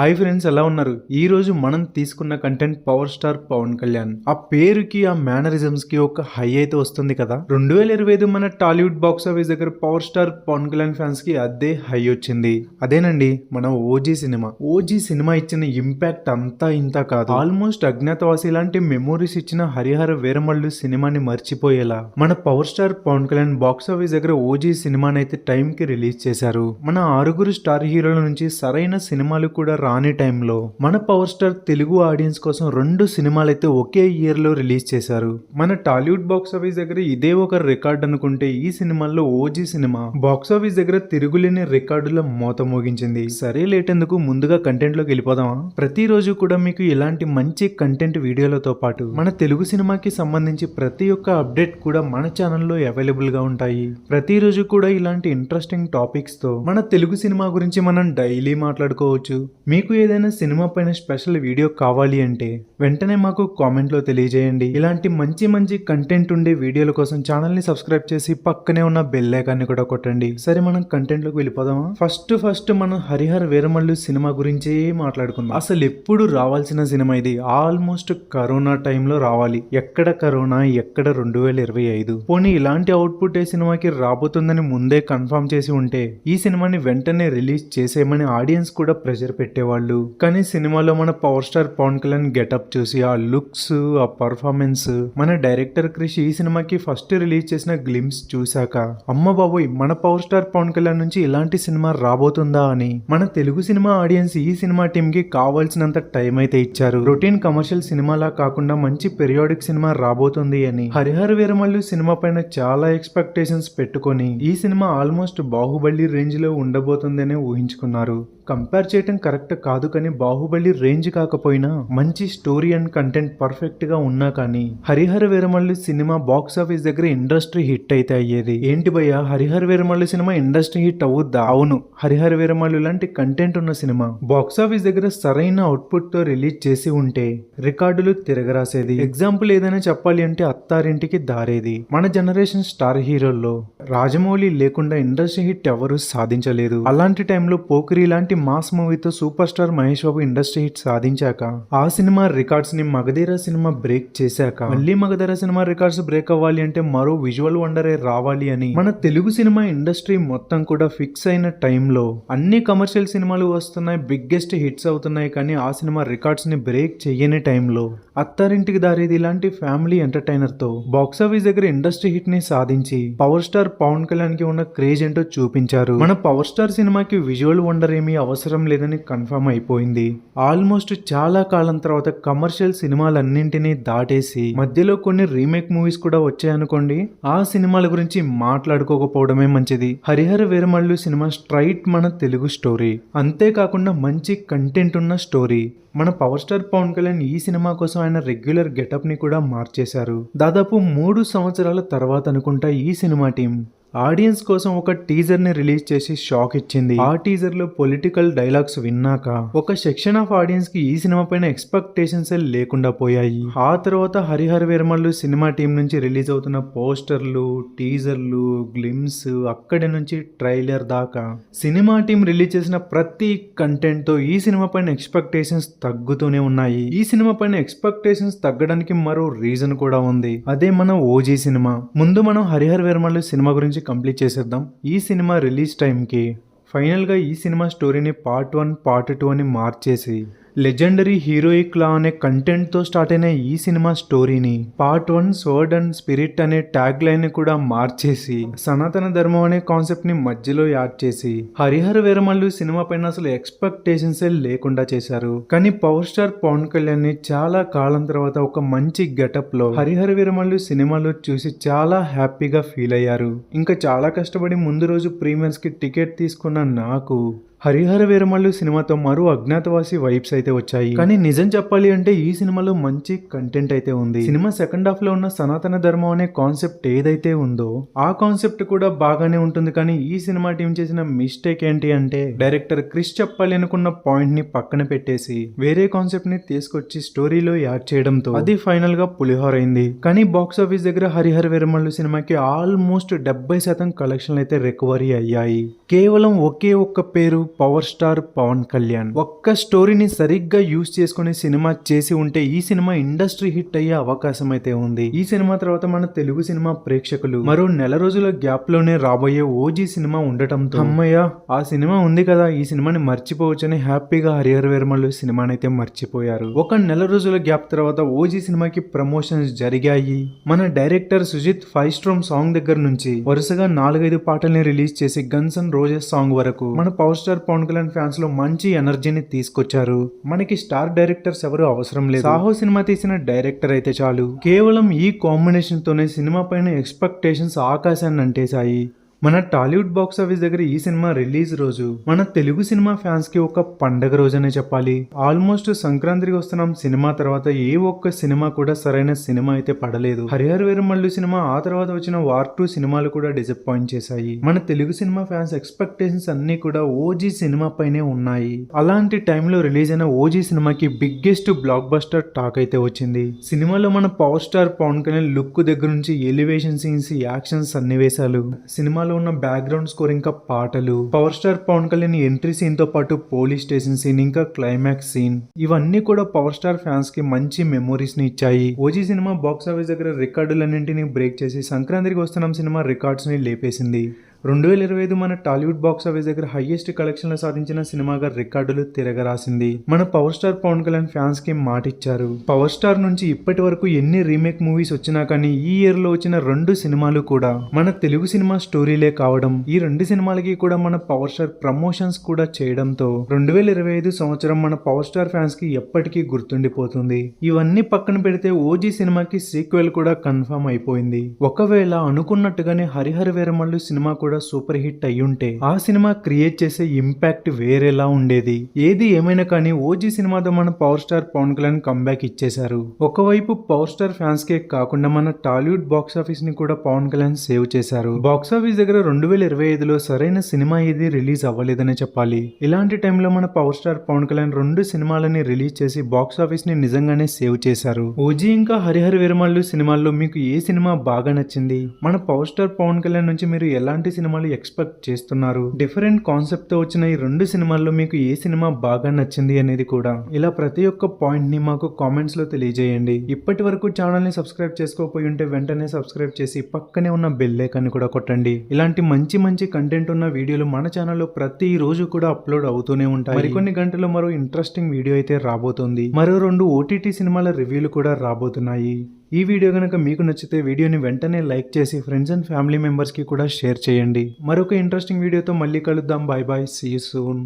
Hi friends ఎలా ఉన్నారు? ఈ రోజు మనం తీసుకున్న content power star Pawan Kalyan ఆ పేరుకి ఆ మేనరిజమ్స్కి ఒక హై అయితే వస్తుంది కదా? రెండు వేల ఇరవై ఐదు మన టాలీవుడ్ బాక్స్ ఆఫీస్ దగ్గర పవర్ స్టార్ పవన్ కళ్యాణ్ ఫ్యాన్స్కి అదే హై వచ్చింది. అదేనండి మన ఓజీ సినిమా ఓజీ సినిమా ఇచ్చిన ఇంపాక్ట్ అంతా ఇంత కాదు. ఆల్మోస్ట్ అజ్ఞాతవాసి లాంటి మెమోరీస్ ఇచ్చిన హరిహర వీరమల్లు సినిమాని మర్చిపోయేలా. మన power star Pawan Kalyan box office దగ్గర ఓజీ సినిమాని అయితే టైం కి రిలీజ్ చేశారు. మన ఆరుగురు స్టార్ హీరోల నుంచి సరైన సినిమాలు కూడా రాని టైంలో మన పవర్ స్టార్ తెలుగు ఆడియన్స్ కోసం రెండు సినిమాలు అయితే ఒకే ఇయర్లో రిలీజ్ చేశారు. మన టాలీవుడ్ బాక్స్ ఆఫీస్ దగ్గర ఇదే ఒక రికార్డ్ అనుకుంటే ఈ సినిమాల్లో ఓజీ సినిమా బాక్స్ ఆఫీస్ దగ్గర తిరుగులేని రికార్డుల మోత మోగించింది. సరే లేటెందుకు? ముందుగా కంటెంట్లోకి వెళ్ళిపోదామా? ప్రతిరోజు కూడా మీకు ఇలాంటి మంచి కంటెంట్ వీడియోలతో పాటు మన తెలుగు సినిమాకి సంబంధించి ప్రతి ఒక్క అప్డేట్ కూడా మన ఛానల్లో అవైలబుల్గా ఉంటాయి. ప్రతిరోజు కూడా ఇలాంటి ఇంట్రెస్టింగ్ టాపిక్స్తో మన తెలుగు సినిమా గురించి మనం డైలీ మాట్లాడుకోవచ్చు. మీ మీకు ఏదైనా సినిమా పైన స్పెషల్ వీడియో కావాలి అంటే వెంటనే మాకు కామెంట్లో తెలియజేయండి. ఇలాంటి మంచి మంచి కంటెంట్ ఉండే వీడియోల కోసం ఛానల్ని సబ్స్క్రైబ్ చేసి పక్కనే ఉన్న బెల్ ఐకాన్ని కూడా కొట్టండి. సరే మనం కంటెంట్లోకి వెళ్ళిపోదామా? ఫస్ట్ ఫస్ట్ మనం హరిహర్ వీరమల్లు సినిమా గురించే మాట్లాడుకుందాం. అసలు ఎప్పుడు రావాల్సిన సినిమా ఇది? ఆల్మోస్ట్ కరోనా టైంలో రావాలి. ఎక్కడ కరోనా? ఎక్కడ రెండు వేల ఇరవై ఐదు? పోనీ ఇలాంటి అవుట్పుట్ ఏ సినిమాకి రాబోతుందని ముందే కన్ఫర్మ్ చేసి ఉంటే ఈ సినిమాని వెంటనే రిలీజ్ చేసేయమని ఆడియన్స్ కూడా ప్రెషర్ పెట్టేవాళ్ళు కానీ సినిమాలో మన power star Pawan Kalyan getup చూసి ఆ లుక్స్ ఆ పర్ఫార్మెన్స్ మన డైరెక్టర్ క్రిష్ ఈ సినిమాకి ఫస్ట్ రిలీజ్ చేసిన గ్లిమ్స్ చూశాక అమ్మ బాబోయ్ మన పవర్ స్టార్ పవన్ కళ్యాణ్ నుంచి ఇలాంటి సినిమా రాబోతుందా అని మన తెలుగు సినిమా ఆడియన్స్ ఈ సినిమా టీంకి కావాల్సినంత టైం అయితే ఇచ్చారు. రొటీన్ కమర్షియల్ సినిమాలా కాకుండా మంచి పెరియాడిక్ సినిమా రాబోతుంది అని హరిహర వీరమల్లు సినిమా పైన చాలా ఎక్స్పెక్టేషన్స్ పెట్టుకొని ఈ సినిమా ఆల్మోస్ట్ బాహుబలి రేంజ్లో ఉండబోతుందనే ఊహించుకున్నారు. కంపేర్ చేయటం కరెక్ట్ కాదు కానీ బాహుబలి రేంజ్ కాకపోయినా మంచి స్టోరీ అండ్ కంటెంట్ పర్ఫెక్ట్గా ఉన్నా కానీ హరిహర వీరమల్లి సినిమా బాక్స్ ఆఫీస్ దగ్గర ఇండస్ట్రీ హిట్ అయితే అయ్యేది. ఏంటి భయ్య? హరిహర వీరమల్లి సినిమా ఇండస్ట్రీ హిట్ అవుద్దా? అవును. హరిహర వీరమల్లి లాంటి కంటెంట్ ఉన్న సినిమా బాక్స్ ఆఫీస్ దగ్గర సరైన అవుట్పుట్తో రిలీజ్ చేసి ఉంటే రికార్డులు తిరగరాసేది. ఎగ్జాంపుల్ ఏదైనా చెప్పాలి అంటే అత్తారింటికి దారేది. మన జనరేషన్ స్టార్ హీరోల్లో రాజమౌళి లేకుండా ఇండస్ట్రీ హిట్ ఎవరు సాధించలేదు. అలాంటి టైంలో పోకిరి లాంటి మాస్ మూవీతో super star Mahesh Babu industry hit సాధించాక ఆ సినిమా రికార్డ్స్ని మగధీర సినిమా బ్రేక్ చేశాక మళ్ళీ మగధీర సినిమా రికార్డ్స్ బ్రేక్ అవ్వాలి అంటే మరో విజువల్ వండరే రావాలి అని మన తెలుగు సినిమా ఇండస్ట్రీ మొత్తం కూడా ఫిక్స్ అయిన టైంలో అన్ని కమర్షియల్ సినిమాలు వస్తున్నాయి బిగ్గెస్ట్ హిట్స్ అవుతున్నాయి కానీ ఆ సినిమా రికార్డ్స్ని బ్రేక్ చేయని టైంలో అత్తారింటికి దారేది ఇలాంటి ఫ్యామిలీ ఎంటర్టైనర్తో బాక్స్ ఆఫీస్ దగ్గర ఇండస్ట్రీ హిట్ని సాధించి పవర్ స్టార్ పవన్ కళ్యాణ్కి ఉన్న క్రేజ్ ఏంటో చూపించారు. మన పవర్ స్టార్ సినిమాకి విజువల్ వండర్ ఏమీ అవసరం లేదని కన్ఫర్మ్ అయిపోయింది. ఆల్మోస్ట్ చాలా కాలం తర్వాత కమర్షియల్ సినిమాలన్నింటినీ దాటేసి మధ్యలో కొన్ని రీమేక్ మూవీస్ కూడా వచ్చాయనుకోండి ఆ సినిమాల గురించి మాట్లాడుకోకపోవడమే మంచిది. హరిహర వీరమల్లు సినిమా స్ట్రైట్ మన తెలుగు స్టోరీ. అంతేకాకుండా మంచి కంటెంట్ ఉన్న స్టోరీ. మన పవర్ స్టార్ పవన్ కళ్యాణ్ ఈ సినిమా కోసం ఆయన రెగ్యులర్ గెటప్ని కూడా మార్చేశారు. దాదాపు మూడు సంవత్సరాల తర్వాత అనుకుంటా ఈ సినిమా టీం. ఆడియన్స్ కోసం ఒక టీజర్ని రిలీజ్ చేసి షాక్ ఇచ్చింది. ఆ టీజర్లో పొలిటికల్ డైలాగ్స్ విన్నాక ఒక సెక్షన్ ఆఫ్ ఆడియన్స్కి ఈ సినిమా పైన ఎక్స్పెక్టేషన్స్ లేకుండా పోయాయి. ఆ తర్వాత హరిహర వీరమల్లు సినిమా టీం నుంచి రిలీజ్ అవుతున్న పోస్టర్లు టీజర్లు గ్లిమ్స్ అక్కడి నుంచి ట్రైలర్ దాకా సినిమా టీం రిలీజ్ చేసిన ప్రతి కంటెంట్తో ఈ సినిమా పైన ఎక్స్పెక్టేషన్స్ తగ్గుతూనే ఉన్నాయి. ఈ సినిమా పైన ఎక్స్పెక్టేషన్స్ తగ్గడానికి మరో రీజన్ కూడా ఉంది. అదే మన ఓజీ సినిమా. ముందు మనం హరిహర వీరమల్లు సినిమా గురించి కంప్లీట్ చేసేద్దాం. ఈ సినిమా రిలీజ్ టైంకి ఫైనల్గా ఈ సినిమా స్టోరీని పార్ట్ వన్ పార్ట్ టూ అని మార్చేసి లెజెండరీ హీరోయిక్ లా అనే కంటెంట్తో స్టార్ట్ అయిన ఈ సినిమా స్టోరీని part one sword and spirit అనే ట్యాగ్ లైన్ కూడా మార్చేసి సనాతన ధర్మం అనే కాన్సెప్ట్ని మధ్యలో యాడ్ చేసి హరిహర వీరమల్లు సినిమా పైన అసలు ఎక్స్పెక్టేషన్స్ లేకుండా చేశారు. కానీ పవర్ స్టార్ పవన్ కళ్యాణ్ని చాలా కాలం తర్వాత ఒక మంచి గెటప్లో హరిహర వీరమల్లు సినిమాలో చూసి చాలా హ్యాపీగా ఫీల్ అయ్యారు. ఇంకా చాలా కష్టపడి ముందు రోజు ప్రీమియర్స్కి టికెట్ తీసుకున్న నాకు హరిహర వీరమల్లు సినిమాతో మరో అజ్ఞాతవాసి వైబ్స్ అయితే వచ్చాయి. కానీ నిజం చెప్పాలి అంటే ఈ సినిమాలో మంచి కంటెంట్ అయితే ఉంది. సినిమా సెకండ్ హాఫ్లో ఉన్న సనాతన ధర్మం అనే కాన్సెప్ట్ ఏదైతే ఉందో ఆ కాన్సెప్ట్ కూడా బాగానే ఉంటుంది. కానీ ఈ సినిమా టీం చేసిన మిస్టేక్ ఏంటి అంటే డైరెక్టర్ క్రిష్ చెప్పాలి అనుకున్న పాయింట్ని పక్కన పెట్టేసి వేరే కాన్సెప్ట్ని తీసుకొచ్చి స్టోరీలో యాడ్ చేయడంతో అది ఫైనల్గా పులిహోర అయింది. కానీ బాక్స్ ఆఫీస్ దగ్గర హరిహర వీరమల్లు సినిమాకి ఆల్మోస్ట్ డెబ్బై శాతం కలెక్షన్లు అయితే రికవరీ అయ్యాయి. కేవలం ఒకే ఒక్క పేరు పవర్ స్టార్ పవన్ కళ్యాణ్. ఒక్క స్టోరీని సరిగ్గా యూజ్ చేసుకుని సినిమా చేసి ఉంటే ఈ సినిమా ఇండస్ట్రీ హిట్ అయ్యే అవకాశం అయితే ఉంది. ఈ సినిమా తర్వాత మన తెలుగు సినిమా ప్రేక్షకులు మరో నెల రోజుల గ్యాప్లోనే రాబోయే ఓజీ సినిమా ఉండటంతో అమ్మయ్య ఆ సినిమా ఉంది కదా ఈ సినిమాని మర్చిపోవచ్చని హ్యాపీగా హరిహర వేర్మలు సినిమాని అయితే మర్చిపోయారు. ఒక నెల రోజుల గ్యాప్ తర్వాత ఓజీ సినిమాకి ప్రమోషన్స్ జరిగాయి. మన director Sujeeth fire storm song దగ్గర నుంచి వరుసగా నాలుగైదు పాటల్ని రిలీజ్ చేసి గన్స్ అండ్ రోజెస్ సాంగ్ వరకు మన పవర్ స్టార్ పవన్ కళ్యాణ్ ఫ్యాన్స్లో మంచి ఎనర్జీని తీసుకొచ్చారు. మనకి స్టార్ డైరెక్టర్స్ ఎవరు అవసరం లేదు. సాహో సినిమా తీసిన డైరెక్టర్ అయితే చాలు. కేవలం ఈ కాంబినేషన్ తోనే సినిమా పైన ఎక్స్పెక్టేషన్స్ ఆకాశాన్ని అంటేశాయి. మన టాలీవుడ్ బాక్స్ ఆఫీస్ దగ్గర ఈ సినిమా రిలీజ్ రోజు మన తెలుగు సినిమా ఫ్యాన్స్కి ఒక పండగ రోజనే చెప్పాలి. ఆల్మోస్ట్ సంక్రాంతికి వస్తున్నాం సినిమా తర్వాత ఏ ఒక్క సినిమా కూడా సరైన సినిమా అయితే పడలేదు. హరిహర వీరమల్లు సినిమా ఆ తర్వాత వచ్చిన వార్ టూ సినిమాలు కూడా డిసప్పాయింట్ చేశాయి. మన తెలుగు సినిమా ఫ్యాన్స్ ఎక్స్పెక్టేషన్స్ అన్ని కూడా ఓజీ సినిమా పైనే ఉన్నాయి. అలాంటి టైంలో రిలీజ్ అయిన ఓజీ సినిమాకి బిగ్గెస్ట్ బ్లాక్ బస్టర్ టాక్ అయితే వచ్చింది. సినిమాలో మన power star Pawan Kalyan look దగ్గర నుంచి ఎలివేషన్ సీన్స్ యాక్షన్ సన్నివేశాలు సినిమాలో ఉన్న బ్యాక్గ్రౌండ్ స్కోర్ ఇంకా పాటలు power star Pawan Kalyan entry సీన్తో పాటు పోలీస్ స్టేషన్ సీన్ ఇంకా క్లైమాక్స్ సీన్ ఇవన్నీ కూడా పవర్ స్టార్ ఫ్యాన్స్కి మంచి మెమోరీస్ని ఇచ్చాయి. ఓజీ సినిమా బాక్స్ ఆఫీస్ దగ్గర రికార్డులన్నింటినీ బ్రేక్ చేసి సంక్రాంతికి వస్తున్నాం సినిమా రికార్డ్స్ని లేపేసింది. రెండు వేల ఇరవై ఐదు మన టాలీవుడ్ బాక్స్ ఆఫీస్ దగ్గర హైయెస్ట్ కలెక్షన్లు సాధించిన సినిమాగా రికార్డులు తిరగరాసింది. మన పవర్ స్టార్ పవన్ కళ్యాణ్ ఫ్యాన్స్కి మాట ఇచ్చారు పవర్ స్టార్ నుంచి ఇప్పటి వరకు ఎన్ని రీమేక్ మూవీస్ వచ్చినా కానీ ఈ ఇయర్లో వచ్చిన రెండు సినిమాలు కూడా మన తెలుగు సినిమా స్టోరీలే కావడం ఈ రెండు సినిమాలకి కూడా మన పవర్ స్టార్ ప్రమోషన్స్ కూడా చేయడంతో రెండు వేల ఇరవై ఐదు సంవత్సరం మన పవర్ స్టార్ ఫ్యాన్స్కి ఎప్పటికీ గుర్తుండిపోతుంది. ఇవన్నీ పక్కన పెడితే ఓజీ సినిమాకి సీక్వెల్ కూడా కన్ఫర్మ్ అయిపోయింది. ఒకవేళ అనుకున్నట్టుగానే హరిహర వీరమల్లు సినిమా కూడా సూపర్ హిట్ అయ్యుంటే ఆ సినిమా క్రియేట్ చేసే ఇంపాక్ట్ వేరేలా ఉండేది. ఏది ఏమైనా కానీ ఓజీ సినిమాతో మన power star Pawan Kalyan comeback ఇచ్చేశారు. ఒకవైపు పవర్ స్టార్ ఫ్యాన్స్ కే కాకుండా మన టాలీవుడ్ బాక్స్ ఆఫీస్ని కూడా పవన్ కళ్యాణ్ సేవ్ చేశారు. బాక్స్ ఆఫీస్ దగ్గర రెండు వేల ఇరవై ఐదులో సరైన సినిమా ఏది రిలీజ్ అవ్వలేదనే చెప్పాలి. ఇలాంటి టైంలో మన పవర్ స్టార్ పవన్ కళ్యాణ్ రెండు సినిమాలని రిలీజ్ చేసి బాక్స్ ఆఫీస్ని నిజంగానే సేవ్ చేశారు. ఓజీ ఇంకా హరిహర వీరమల్లు సినిమాల్లో మీకు ఏ సినిమా బాగా నచ్చింది? మన పవర్ స్టార్ పవన్ కళ్యాణ్ నుంచి మీరు ఎలాంటి సినిమాలు ఎక్స్పెక్ట్ చేస్తున్నారు. డిఫరెంట్ కాన్సెప్ట్తో వచ్చిన ఈ రెండు సినిమాల్లో మీకు ఏ సినిమా బాగా నచ్చింది అనేది కూడా. ఇలా ప్రతి ఒక్క పాయింట్ని మాకు కామెంట్స్లో తెలియజేయండి. ఇప్పటి వరకు ఛానల్ని సబ్స్క్రైబ్ చేసుకోకపోయి ఉంటే వెంటనే సబ్స్క్రైబ్ చేసి పక్కనే ఉన్న బెల్ ఐకాన్ కూడా కొట్టండి. ఇలాంటి మంచి మంచి కంటెంట్ ఉన్న వీడియోలు మన ఛానల్లో ప్రతి రోజు కూడా అప్లోడ్ అవుతూనే ఉంటాయి. మరికొన్ని గంటల్లో మరో ఇంట్రెస్టింగ్ వీడియో అయితే రాబోతుంది. మరో రెండు ఓటీటీ సినిమాల రివ్యూలు కూడా రాబోతున్నాయి. ఈ వీడియో కనుక మీకు నచ్చితే వీడియోని వెంటనే లైక్ చేసి ఫ్రెండ్స్ అండ్ ఫ్యామిలీ మెంబర్స్కి కూడా షేర్ చేయండి. మరొక ఇంట్రెస్టింగ్ వీడియోతో మళ్ళీ కలుద్దాం. Bye bye see soon